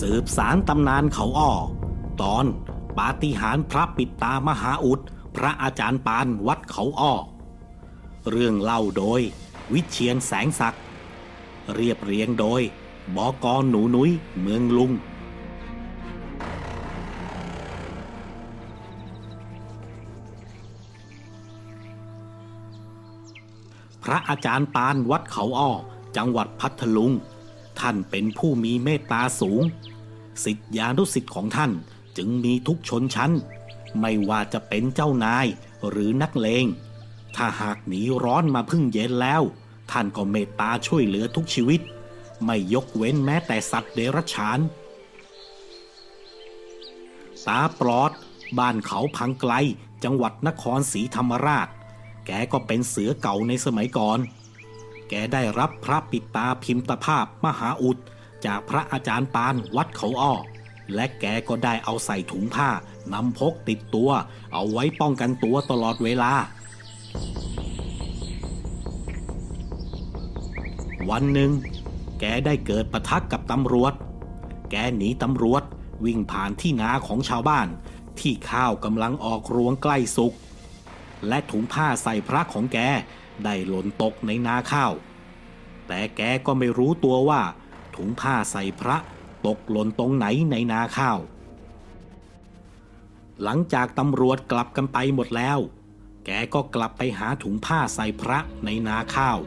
สืบสารตำนานเขาอ้อตอนปาฏิหาริย์พระปิดตามหาอุดพระอาจารย์ปานวัดเขาอ้อ เรื่องเล่าโดย วิเชียนแสงศักดิ์ เรียบเรียงโดยบอกอหนูนุ้ยเมืองลุง พระอาจารย์ปานวัดเขาอ้อ จังหวัดพัทลุง ท่านเป็นผู้มีเมตตาสูง สิทธิานุสิทธิ์ของท่านจึงมีทุกชนชั้น ไม่ว่าจะเป็นเจ้านายหรือนักเลง ถ้าหากหนีร้อนมาพึ่งเย็นแล้ว ท่านก็เมตตาช่วยเหลือทุกชีวิต ไม่ยกเว้นแม้แต่สัตว์เดรัจฉาน ตาปลอด บ้านเขาพังไกลจังหวัดนครศรีธรรมราช แกก็เป็นเสือเก่าในสมัยก่อน แกได้รับพระปิตาพิมพ์ตภาพมหาอุด จากพระอาจารย์ปานวัดเขาอ้อ และแกก็ได้เอาใส่ถุงผ้านำพกติดตัว เอาไว้ป้องกันตัวตลอดเวลา วันหนึ่ง แกได้เกิดประทะกกับตำรวจ แกหนีตำรวจวิ่งผ่านที่นาของชาวบ้าน ที่ข้าวกำลังออกรวงใกล้สุก และถุงผ้าใส่พระของแกได้หล่นตกในนาข้าว แต่แกก็ไม่รู้ตัวว่า ถุงผ้าใส่พระตกหล่นตรงไหนในนาข้าว หลังจากตำรวจกลับกันไปหมดแล้ว แกก็กลับไปหาถุงผ้าใส่พระในนาข้าว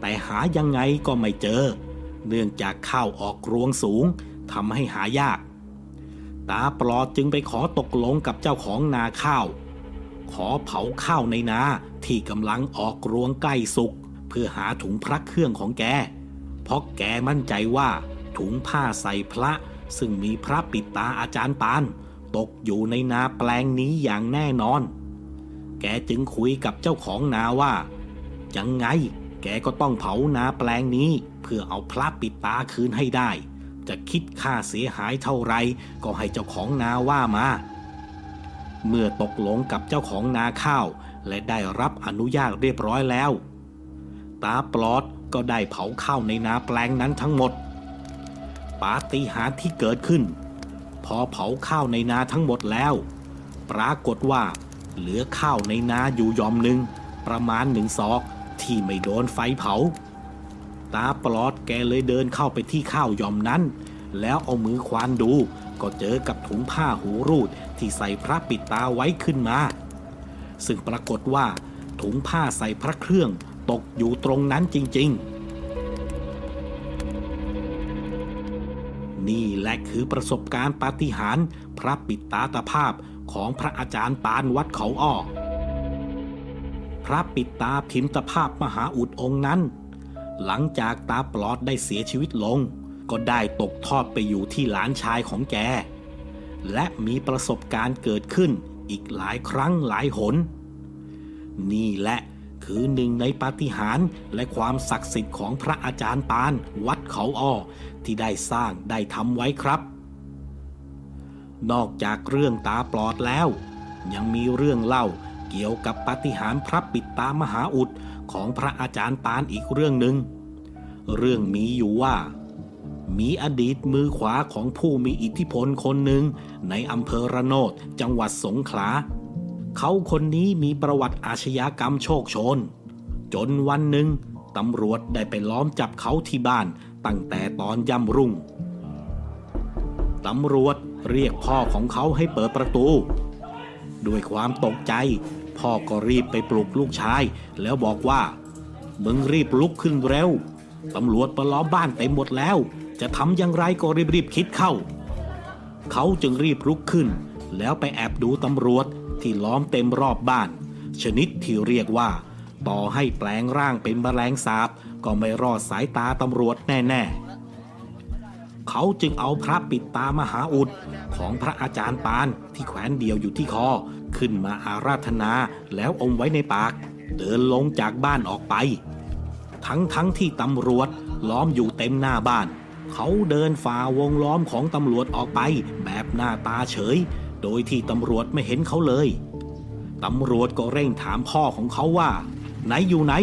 แต่หายังไงก็ไม่เจอ เนื่องจากข้าวออกรวงสูงทำให้หายาก ตาปลอดจึงไปขอตกลงกับเจ้าของนาข้าว ขอเผาข้าวในนาที่กำลังออกรวงใกล้สุกเพื่อหาถุงพระเครื่องของแก เพราะแกมั่นใจว่าถุงผ้าใส่พระซึ่งมีพระปิดตาอาจารย์ปาน ตกอยู่ในนาแปลงนี้อย่างแน่นอน แกจึงคุยกับเจ้าของนาว่ายังไงแกก็ต้องเผานาแปลงนี้เพื่อเอาพระปิดตาคืนให้ได้ จะคิดค่าเสียหายเท่าไรก็ให้เจ้าของนาว่ามา เมื่อตกลงกับเจ้าของนาข้าว และได้รับอนุญาตเรียบร้อยแล้ว ตาปลอด ก็ได้เผาข้าวในนาแปลงนั้นทั้งหมด ปาฏิหาริย์ที่เกิดขึ้น พอเผาข้าวในนาทั้งหมดแล้ว ปรากฏว่าเหลือข้าวในนาอยู่ยอมหนึ่งประมาณหนึ่งศอกที่ไม่โดนไฟเผา ตาปลอดแกเลยเดินเข้าไปที่ข้าวยอมนั้น แล้วเอามือควานดูก็เจอกับถุงผ้าหูรูดที่ใส่พระปิดตาไว้ขึ้นมา ซึ่งปรากฏว่าถุงผ้าใส่พระเครื่อง ตกอยู่ตรงนั้นจริงๆ นี่แหละคือประสบการณ์ปาฏิหาริย์พระปิดตาตภาพของพระอาจารย์ปานวัดเขาอ้อพระปิดตาพิมพ์ตภาพมหาอุดองค์นั้น หลังจากตาปลอดได้เสียชีวิตลง ก็ได้ตกทอดไปอยู่ที่หลานชายของแก และมีประสบการณ์เกิดขึ้นอีกหลายครั้งหลายหน นี่แหละ คือหนึ่งในปาฏิหาริย์และความศักดิ์สิทธิ์ของพระอาจารย์ปาน วัดเขาอ้อที่ได้สร้างได้ทำไว้ครับ นอกจากเรื่องตาปลอดแล้ว ยังมีเรื่องเล่าเกี่ยวกับปาฏิหาริย์พระปิดตามหาอุดของพระอาจารย์ปานอีกเรื่องหนึ่งเรื่องมีอยู่ว่า มีอดีตมือขวาของผู้มีอิทธิพลคนหนึ่งในอำเภอระโนดจังหวัดสงขลา เขาคนนี้มีประวัติอาชญากรรมโชคโชน จนวันหนึ่งตำรวจได้ไปล้อมจับเขาที่บ้านตั้งแต่ตอนย่ำรุ่ง ตำรวจเรียกพ่อของเขาให้เปิดประตู ด้วยความตกใจ พ่อก็รีบไปปลุกลูกชาย แล้วบอกว่า มึงรีบลุกขึ้นเร็ว ตำรวจมาล้อมบ้านเต็มหมดแล้ว จะทำอย่างไรก็รีบๆคิดเข้า เขาจึงรีบลุกขึ้น แล้วไปแอบดูตำรวจ ที่ล้อมเต็มรอบบ้าน ชนิดที่เรียกว่า ต่อให้แปลงร่างเป็นแมลงสาบก็ไม่รอดสายตาตำรวจแน่ๆ เขาจึงเอาพระปิดตามหาอุดของพระอาจารย์ปานที่แขวนเดียวอยู่ที่คอ ขึ้นมาอาราธนาแล้วอมไว้ในปาก เดินลงจากบ้านออกไป ทั้งทั้งที่ตำรวจล้อมอยู่เต็มหน้าบ้าน เขาเดินฝ่าวงล้อมของตำรวจออกไปแบบหน้าตาเฉย โดยที่ตำรวจไม่เห็นเขาเลย ตำรวจก็เร่งถามพ่อของเขาว่า ไหนอยู่ไหน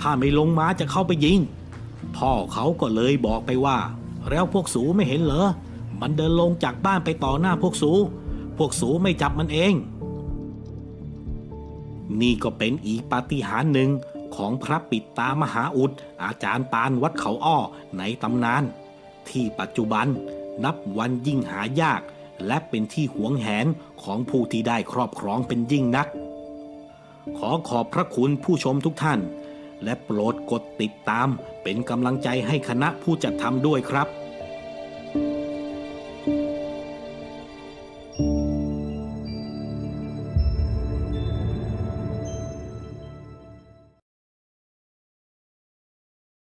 ถ้าไม่ลงมาจะเข้าไปยิง พ่อเขาก็เลยบอกไปว่า แล้วพวกสูไม่เห็นเหรอ มันเดินลงจากบ้านไปต่อหน้าพวกสู พวกสูไม่จับมันเอง นี่ก็เป็นอีกปาฏิหาริย์หนึ่งของพระปิดตามหาอุด อาจารย์ปานวัดเขาอ้อในตำนาน ที่ปัจจุบันนับวันยิ่งหายาก และเป็นที่หวงแหนของผู้ที่ได้ครอบครองเป็นยิ่งนัก ขอขอบพระคุณผู้ชมทุกท่าน และโปรดกดติดตามเป็นกำลังใจให้คณะผู้จัดทำด้วยครับ